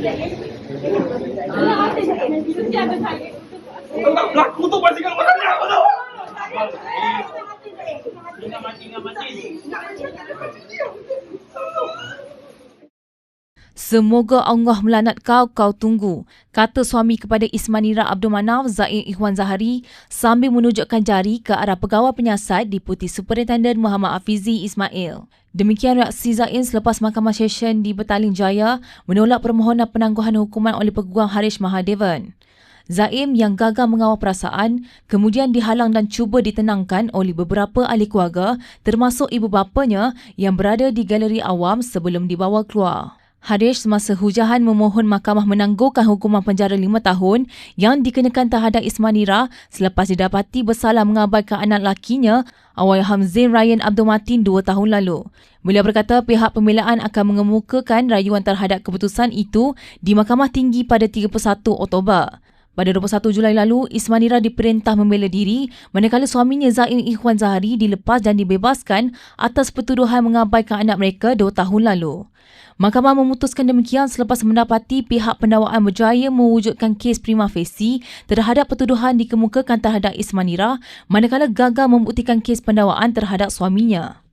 Kau tak berlaku tu pasti kau orang ni apa tu? Semoga Allah melanat kau, kau tunggu, kata suami kepada Ismanira Abdul Manaf Zaim Ikhwan Zahari sambil menunjukkan jari ke arah pegawai penyiasat Deputi Superintendent Muhammad Afizi Ismail. Demikian reaksi Zaim selepas Mahkamah Session di Betaling Jaya menolak permohonan penangguhan hukuman oleh Peguam Harish Mahadevan. Zaim yang gagal mengawal perasaan kemudian dihalang dan cuba ditenangkan oleh beberapa ahli keluarga termasuk ibu bapanya yang berada di galeri awam sebelum dibawa keluar. Harish semasa hujahan memohon mahkamah menangguhkan hukuman penjara lima tahun yang dikenakan terhadap Ismanira selepas didapati bersalah mengabaikan anak lakinya Awal Hamzin Ryan Abdul Matin dua tahun lalu. Beliau berkata pihak pembelaan akan mengemukakan rayuan terhadap keputusan itu di Mahkamah Tinggi pada 31 Oktober. Pada 21 Julai lalu, Ismanira diperintah membela diri manakala suaminya Zaim Ikhwan Zahari dilepas dan dibebaskan atas pertuduhan mengabaikan anak mereka dua tahun lalu. Mahkamah memutuskan demikian selepas mendapati pihak pendakwaan berjaya mewujudkan kes prima facie terhadap pertuduhan dikemukakan terhadap Ismanira manakala gagal membuktikan kes pendakwaan terhadap suaminya.